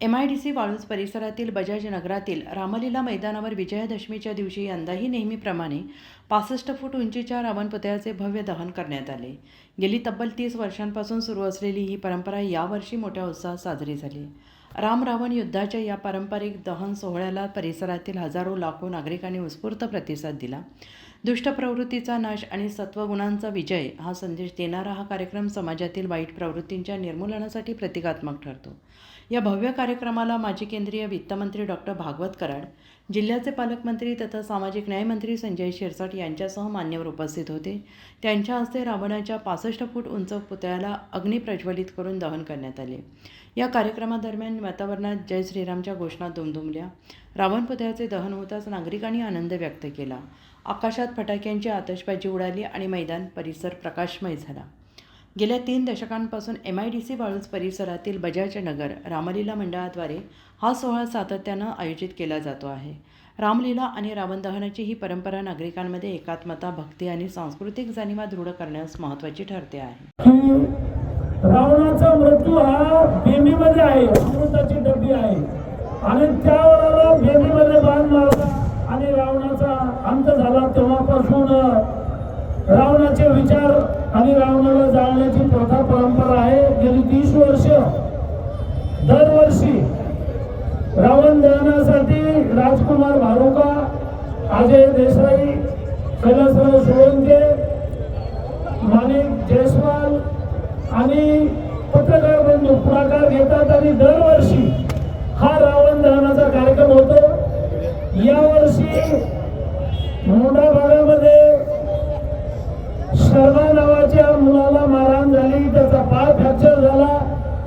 M I D C Waluj परिसरातील बजाज नगरातील रामलीला मैदानावर विजयादशमीच्या दिवशी यंदाही नेहमीप्रमाणे पासष्ट फूट उंचीच्या रावण पुतळ्याचे भव्य दहन करण्यात आले. गेली तब्बल तीस वर्षांपासून सुरू असलेली ही परंपरा यावर्षी मोठ्या उत्साहात साजरी झाली. राम रावण युद्धाच्या या पारंपरिक दहन सोहळ्याला परिसरातील हजारो लाखो नागरिकांनी उत्स्फूर्त प्रतिसाद दिला. दुष्ट प्रवृत्तीचा नाश आणि सत्वगुणांचा विजय हा संदेश देणारा हा कार्यक्रम समाजातील वाईट प्रवृत्तींच्या निर्मूलनासाठी प्रतिकात्मक ठरतो. या भव्य कार्यक्रमाला माजी केंद्रीय वित्तमंत्री डॉक्टर भागवत कराड जिल्ह्याचे पालकमंत्री तथा सामाजिक न्यायमंत्री संजय शिरसाट यांच्यासह मान्यवर उपस्थित होते. त्यांच्या हस्ते रावणाच्या पासष्ट फूट उंच पुतळ्याला अग्नी प्रज्वलित करून दहन करण्यात आले. या कार्यक्रमादरम्यान वातावरणात जय श्रीरामच्या घोषणा दुमदुमल्या. रावण पुतळ्याचे दहन होताच नागरिकांनी आनंद व्यक्त केला. आकाशात फटाक्यांची आतषबाजी उडाली आणि मैदान परिसर प्रकाशमय झाला. गेल्या तीन दशकांपासून M I D C Waluj परिसरातील बजाज नगर रामलीला मंडळाद्वारे हा सोहळा सातत्यानं आयोजित केला जातो आहे. रामलीला आणि रावण दहनाची ही परंपरा नागरिकांमध्ये एकात्मता भक्ती आणि सांस्कृतिक जाणीवा दृढ करण्यास महत्त्वाची ठरते आहे. रावणाचा मृत्यू हा बेमीमध्ये आहे अमृताची डबी आहे. आणि त्यावेळेला बेमीमध्ये बांध आणि रावणाचा अंत झाला तेव्हापासून रावणाचे विचार आणि रावणाला जाळण्याची प्रथा परंपरा आहे. गेली तीस वर्ष दरवर्षी रावण दहनासाठी राजकुमार भारुका अजय देसाई कैलासराव सोळंके माणिक जयस्वाल आणि पत्रकार बंधू पुढाकार घेतात. आणि दरवर्षी हा रावण दहनाचा कार्यक्रम होतो. यावर्षी मोठा भागामध्ये शर्मा नावाच्या मुलाला मारहाण झाली त्याचा पाय फ्रॅक्चर झाला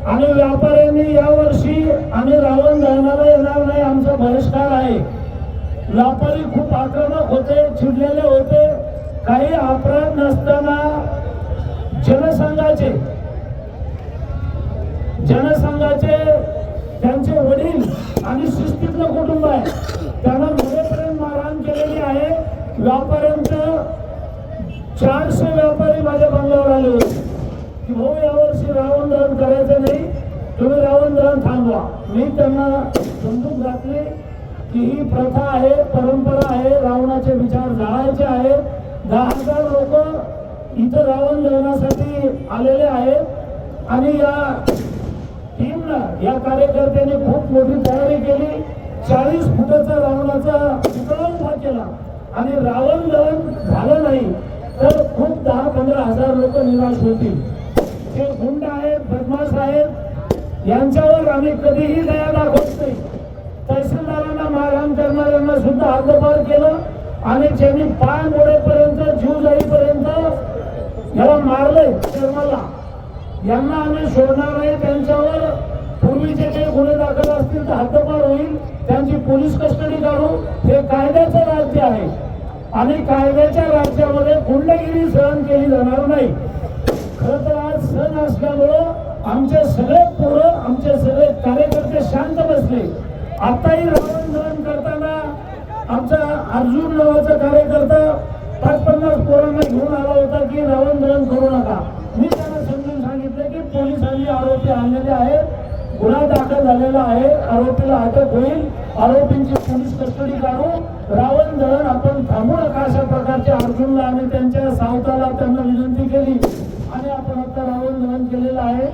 आणि व्यापाऱ्यांनी यावर्षी आम्ही रावण धरणाला येणार नाही आमचा बहिष्कार आहे. व्यापारी खूप आक्रमक होते चिडलेले होते. काही अपराध नसताना जनसंघाचे जनसंघाचे त्यांचे वडील आणि शिस्तीतलं कुटुंब आहे त्यांना मरेपर्यंत मारहाण केलेली आहे व्यापाऱ्यांचं चारशे व्यापारी माझ्या बंगल्यावर आले होते. की भाऊ यावर्षी रावण दहन करायचं नाही तुम्ही रावण दहन थांबवा. मी त्यांना बंदूक घातली की ही प्रथा आहे परंपरा आहे रावणाचे विचार जाळायचे आहेत. दहा हजार लोक इथं रावण दहनासाठी आलेले आहेत. आणि या टीमला या कार्यकर्त्यांनी खूप मोठी तयारी केली. चाळीस फुटाचा रावणाचा आणि रावण दहन झालं नाही तर खूप दहा पंधरा हजार लोक निराश होतील. जे गुंड आहेत बदमाश आहेत यांच्यावर आम्ही कधीही दया दाखवत नाही. तहसीलदारांना मारहाण करणाऱ्यांना सुद्धा हद्दपार केलं आणि ज्यांनी पाय मोडेपर्यंत जीव जाईपर्यंत याला मारलंय शर्माला. यांना आम्ही सोडणार नाही त्यांच्यावर पूर्वीचे जे गुन्हे दाखल असतील तर हद्दपार होईल. त्यांची पोलीस कस्टडी काढू हे आणि कायद्याच्या राज्यामध्ये गुंडगिरी सहन केली जाणार नाही. खरं तर आज सण असल्यामुळं आमचे सगळे पोरं आमचे सगळे कार्यकर्ते शांत बसले. आताही रावण दहन करताना आमचा अर्जुन नावाचा कार्यकर्ता पाच पन्नास पोरांना घेऊन आला होता की रावण दहन करू नका. मी त्यांना समजून सांगितलं की पोलिसांनी आरोपी आणलेले आहेत गुन्हा दाखल झालेला आहे आरोपीला अटक होईल आरोपींची पोलीस कस्टडी काढू रावण दहन आपण थांबू अशा प्रकारच्या अर्जुनला आणि त्यांच्या सावताला त्यांना विनंती केली. आणि आपण आता रावण दहन केलेलं आहे.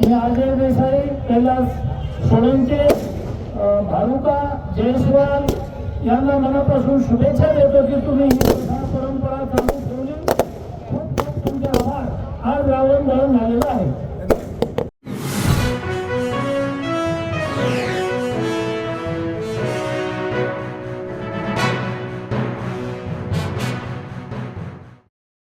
मी अजय देसाई कैलास सोळंके भारुका जयस्वाल यांना मनापासून शुभेच्छा देतो की तुम्ही ही परंपरा चालू ठेवली. खूप खूप तुमचे आभार. आज रावण धरण झाले.